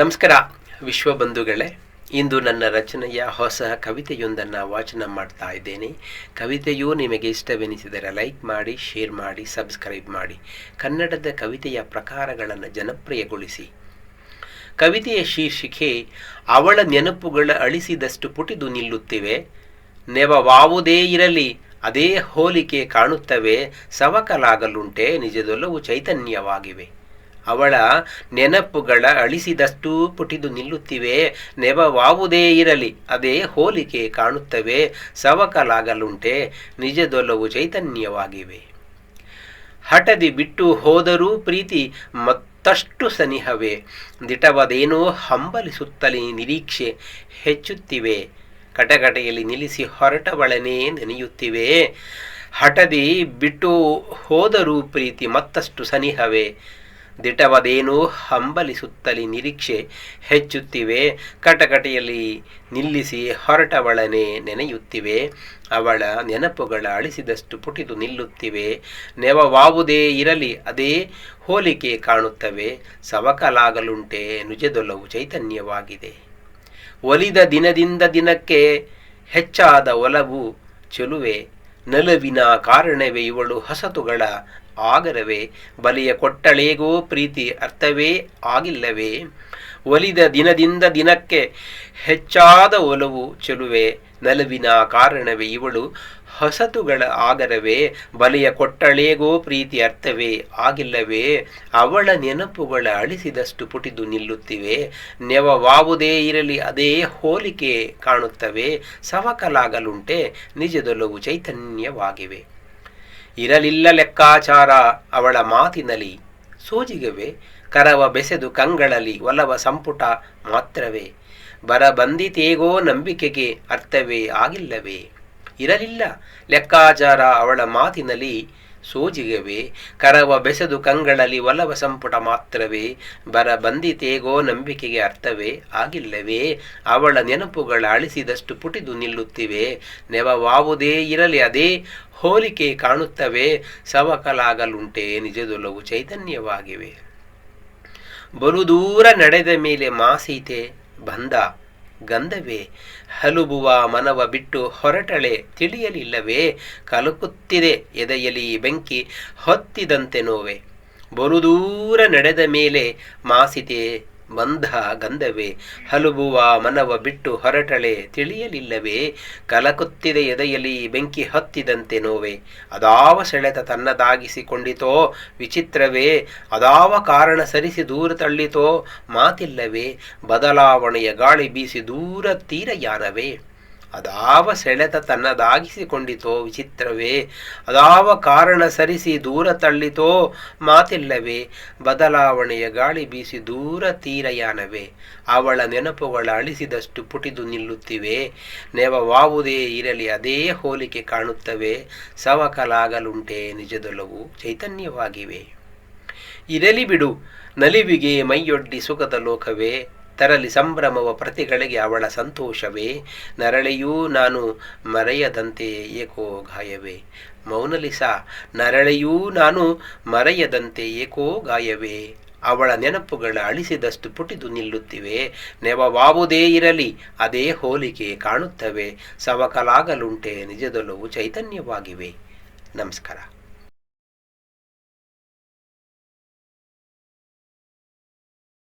ನಮಸ್ಕಾರ ವಿಶ್ವಬಂಧುಗಳೇ ಇಂದು ನನ್ನ ರಚನೆಯ ಹೊಸ ಕವಿತೆಯೊಂದನ್ನು ವಾಚನ ಮಾಡ್ತಾ ಇದ್ದೇನೆ. ಕವಿತೆಯು ನಿಮಗೆ ಇಷ್ಟವೆನಿಸಿದರೆ ಲೈಕ್ ಮಾಡಿ, ಶೇರ್ ಮಾಡಿ, ಸಬ್ಸ್ಕ್ರೈಬ್ ಮಾಡಿ. ಕನ್ನಡದ ಕವಿತೆಯ ಪ್ರಕಾರಗಳನ್ನು ಜನಪ್ರಿಯಗೊಳಿಸಿ. ಕವಿತೆಯ ಶೀರ್ಷಿಕೆ, ಅವಳ ನೆನಪುಗಳ ಅಳಿಸಿದಷ್ಟು ಪುಟಿದು ನಿಲ್ಲುತ್ತಿವೆ. ನೆವವಾವುದೇ ಇರಲಿ, ಅದೇ ಹೋಲಿಕೆ ಕಾಣುತ್ತವೆ. ಸವಕಲಾಗಲುಂಟೆ, ನಿಜದೊಲ್ಲವು ಚೈತನ್ಯವಾಗಿವೆ. ಅವಳ ನೆನಪುಗಳ ಅಳಿಸಿದಷ್ಟು ಪುಟಿದು ನಿಲ್ಲುತ್ತಿವೆ, ನೆವವಾವುದೇ ಇರಲಿ, ಅದೇ ಹೋಲಿಕೆ ಕಾಣುತ್ತವೆ, ಸವಕಲಾಗಲುಂಟೆ, ನಿಜದೊಲವು ಚೈತನ್ಯವಾಗಿವೆ. ಹಠದಿ ಬಿಟ್ಟು ಹೋದರೂ ಪ್ರೀತಿ ಮತ್ತಷ್ಟು ಸನಿಹವೇ, ದಿಟವದೇನೋ ಹಂಬಲಿಸುತ್ತಲೇ ನಿರೀಕ್ಷೆ ಹೆಚ್ಚುತ್ತಿವೆ ಕಟಗಟೆಯಲ್ಲಿ ನಿಲ್ಲಿಸಿ ಹೊರಟವಳನೇ ನೆನೆಯುತ್ತಿವೆ. ಹಠದಿ ಬಿಟ್ಟು ಹೋದರೂ ಪ್ರೀತಿ ಮತ್ತಷ್ಟು ಸನಿಹವೇ ದಿಟವದೇನೋ ಹಂಬಲಿಸುತ್ತಲಿ ನಿರೀಕ್ಷೆ ಹೆಚ್ಚುತ್ತಿವೆ. ಕಟಕಟೆಯಲ್ಲಿ ನಿಲ್ಲಿಸಿ ಹೊರಟವಳನೆ ನೆನೆಯುತ್ತಿವೆ. ಅವಳ ನೆನಪುಗಳ ಅಳಿಸಿದಷ್ಟು ಪುಟಿದು ನಿಲ್ಲುತ್ತಿವೆ. ನೆವವಾವುದೇ ಇರಲಿ, ಅದೇ ಹೋಲಿಕೆ ಕಾಣುತ್ತವೆ. ಸವಕಲಾಗಲುಂಟೆ ನುಜದೊಲವು ಚೈತನ್ಯವಾಗಿದೆ. ಒಲಿದ ದಿನದಿಂದ ದಿನಕ್ಕೆ ಹೆಚ್ಚಾದ ಒಲವು ಚೆಲುವೆ. ನಲುವಿನ ಕಾರಣವೇ ಇವಳು ಹಸತುಗಳ ಆಗರವೇ? ಬಲಿಯ ಕೊಟ್ಟಳೇಗೋ ಪ್ರೀತಿ ಅರ್ಥವೇ ಆಗಿಲ್ಲವೇ? ಒಲಿದ ದಿನದಿಂದ ದಿನಕ್ಕೆ ಹೆಚ್ಚಾದ ಒಲವು ಚೆಲುವೆ. ನಲುವಿನ ಕಾರಣವೇ ಇವಳು ಹೊಸತುಗಳ ಆಗರವೇ, ಬಲಿಯ ಕೊಟ್ಟಳೇಗೋ ಪ್ರೀತಿ ಅರ್ಥವೇ ಆಗಿಲ್ಲವೇ, ಅವಳ ನೆನಪುಗಳ ಅಳಿಸಿದಷ್ಟು ಪುಟಿದು ನಿಲ್ಲುತ್ತಿವೆ, ನೆವವಾವುದೇ ಇರಲಿ ಅದೇ ಹೋಲಿಕೆ ಕಾಣುತ್ತವೆ, ಸವಕಲಾಗಲುಂಟೆ ನಿಜದೊಲವು ಚೈತನ್ಯವಾಗಿವೆ. ಇರಲಿಲ್ಲ ಲೆಕ್ಕಾಚಾರ ಅವಳ ಮಾತಿನಲ್ಲಿ, ಸೋಜಿಗವೇ, ಕರವ ಬೆಸೆದು ಕಂಗಳಲ್ಲಿ ಒಲವ ಸಂಪುಟ ಮಾತ್ರವೇ. ಬರ ಬಂದಿತೇಗೋ ನಂಬಿಕೆಗೆ ಅರ್ಥವೇ ಆಗಿಲ್ಲವೇ? ಇರಲಿಲ್ಲ. ಲೆಕ್ಕಾಚಾರ ಅವಳ ಮಾತಿನಲ್ಲಿ ಸೋಜಿಗವೇ? ಕರವ ಬೆಸೆದು ಕಂಗಳಲ್ಲಿ ಒಲವ ಸಂಪುಟ ಮಾತ್ರವೇ? ಬರ ಬಂದಿತೇಗೋ ನಂಬಿಕೆಗೆ ಅರ್ಥವೇ ಆಗಿಲ್ಲವೇ? ಅವಳ ನೆನಪುಗಳ ಅಳಿಸಿದಷ್ಟು ಪುಟಿದು ನಿಲ್ಲುತ್ತಿವೆ? ನೆವವಾವುದೇ ಇರಲಿ ಅದೇ ಹೋಲಿಕೆ ಕಾಣುತ್ತವೆ? ಸವಕಲಾಗಲುಂಟೆ ನಿಜದೊಲವು ಚೈತನ್ಯವಾಗಿವೆ. ಬಲು ದೂರ ನಡೆದ ಮೇಲೆ ಮಾಸೀತೆ ಬಂದ. ಗಂಧವೇ, ಹಲುಬುವ ಮನವ ಬಿಟ್ಟು ಹೊರಟಳೆ, ತಿಳಿಯಲಿಲ್ಲವೇ, ಕಲಕುತ್ತಿದೆ ಎದೆಯಲಿ ಬೆಂಕಿ, ಹೊತ್ತಿದಂತೆ ನೋವೆ. ಬಲು ದೂರ ನಡೆದ ಮೇಲೆ ಮಾಸಿತೆ ಬಂಧ ಗಂಧವೇ, ಹಲುಬುವ ಮನವ ಬಿಟ್ಟು ಹೊರಟಳೆ, ತಿಳಿಯಲಿಲ್ಲವೇ, ಕಲಕುತ್ತಿದೆ ಎದೆಯಲ್ಲಿ ಬೆಂಕಿ ಹತ್ತಿದಂತೆ ನೋವೆ, ಅದಾವ ಸೆಳೆತ ತನ್ನದಾಗಿಸಿಕೊಂಡಿತೋ, ವಿಚಿತ್ರವೇ, ಅದಾವ ಕಾರಣ ಸರಿಸಿ ದೂರ ತಳ್ಳಿತೋ, ಮಾತಿಲ್ಲವೇ, ಬದಲಾವಣೆಯ ಗಾಳಿ ಬೀಸಿ ದೂರ ತೀರಯಾನವೇ ಅದಾವ ಸೆಳೆತ ತನ್ನದಾಗಿಸಿಕೊಂಡಿತೋ ವಿಚಿತ್ರವೇ, ಅದಾವ ಕಾರಣ ಸರಿಸಿ ದೂರ ತಳ್ಳಿತೋ ಮಾತಿಲ್ಲವೇ, ಬದಲಾವಣೆಯ ಗಾಳಿ ಬೀಸಿ ದೂರ ತೀರಯಾನವೇ, ಅವಳ ನೆನಪುಗಳ ಅಳಿಸಿದಷ್ಟು ಪುಟಿದು ನಿಲ್ಲುತ್ತಿವೆ, ನೆವವಾವುದೇ ಇರಲಿ ಅದೇ ಹೋಲಿಕೆ ಕಾಣುತ್ತವೆ, ಸವಕಲಾಗಲುಂಟೆ ನಿಜದೊಲವು ಚೈತನ್ಯವಾಗಿವೆ. ಇರಲಿ ಬಿಡು, ನಲಿವಿಗೆ ಮೈಯೊಡ್ಡಿ ಸುಖದ ಲೋಕವೇ ತರಲಿ ಸಂಭ್ರಮವ ಪ್ರತಿಗಳಿಗೆ ಅವಳ ಸಂತೋಷವೇ. ನರಳೆಯೂ ನಾನು ಮರೆಯದಂತೆ ಏಕೋ ಗಾಯವೇ. ಮೌನಲಿಸ ನರಳೆಯೂ ನಾನು ಮರೆಯದಂತೆ ಏಕೋ ಗಾಯವೇ. ಅವಳ ನೆನಪುಗಳ ಅಳಿಸಿದಷ್ಟು ಪುಟಿದು ನಿಲ್ಲುತ್ತಿವೆ. ನೆವವಾವುದೇ ಇರಲಿ, ಅದೇ ಹೋಲಿಕೆ ಕಾಣುತ್ತವೆ. ಸವಕಲಾಗಲುಂಟೆ ನಿಜದೊಲವು ಚೈತನ್ಯವಾಗಿವೆ. ನಮಸ್ಕಾರ.